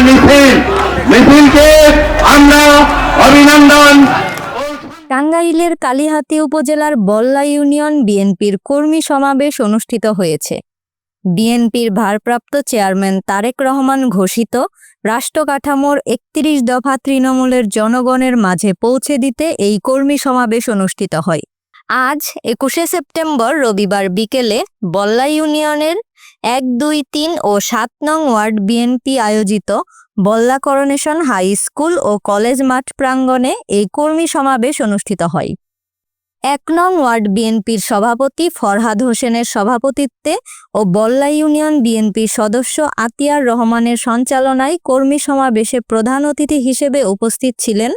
মিছিল। মিছিলকে আমরা অভিনন্দন। টাঙ্গাইলের কালিহাতী উপজেলার বল্লা ইউনিয়ন বিএনপির কর্মী সমাবেশ অনুষ্ঠিত হয়েছে। বিএনপির ভারপ্রাপ্ত চেয়ারম্যান তারেক রহমান ঘোষিত রাষ্ট্রকাঠামোর একত্রিশ দফা তৃণমূলের জনগণের মাঝে পৌঁছে দিতে এই কর্মী সমাবেশ অনুষ্ঠিত হয়। আজ একুশে সেপ্টেম্বর রবিবার বিকেলে বল্লা ইউনিয়নের এক, দুই, তিন ও সাত নং ওয়ার্ড বিএনপি আয়োজিত বল্লা করোনেশন হাই স্কুল ও কলেজ মাঠ প্রাঙ্গণে এই কর্মী সমাবেশ অনুষ্ঠিত হয়। এক নং ওয়ার্ড বিএনপির সভাপতি ফরহাদ হোসেনের সভাপতিত্বে ও বল্লা ইউনিয়ন বিএনপির সদস্য আতিয়ার রহমানের সঞ্চালনায় কর্মী সমাবেশে প্রধান অতিথি হিসেবে উপস্থিত ছিলেন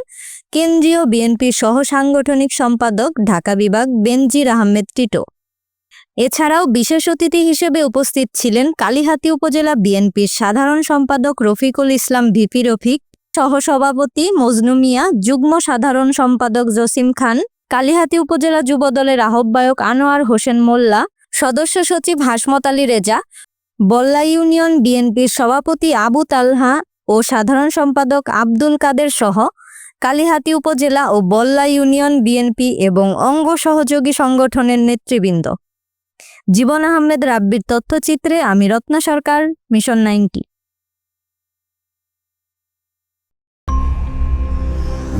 কেন্দ্রীয় বিএনপির সহ সাংগঠনিক সম্পাদক ঢাকা বিভাগ বেনজির আহমেদ টিটো। এছাড়াও বিশেষ অতিথি হিসেবে উপস্থিত ছিলেন কালিহাতী উপজেলা বিএনপির সাধারণ সম্পাদক রফিকুল ইসলাম ভিপি রফিক, সহসভাপতি মজনু মিয়া, যুগ্ম সাধারণ সম্পাদক জসিম খান, কালিহাতী উপজেলা যুবদলের আহ্বায়ক আনোয়ার হোসেন মোল্লা, সদস্য সচিব হাসমত আলী রেজা, বল্লা ইউনিয়ন বিএনপির সভাপতি আবু তালহা ও সাধারণ সম্পাদক আব্দুল কাদের সহ কালিহাতী উপজেলা ও বল্লা ইউনিয়ন বিএনপি এবং অঙ্গ সহযোগী সংগঠনের নেতৃবৃন্দ। জীবন আহমেদ রাব্বির তথ্যচিত্রে আমি Ratna Sarkar, mission ninety.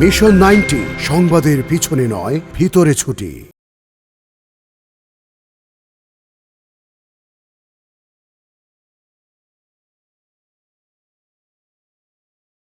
Mission ninety, সংবাদের পিছনে নয়, ভিতরে ছুটি।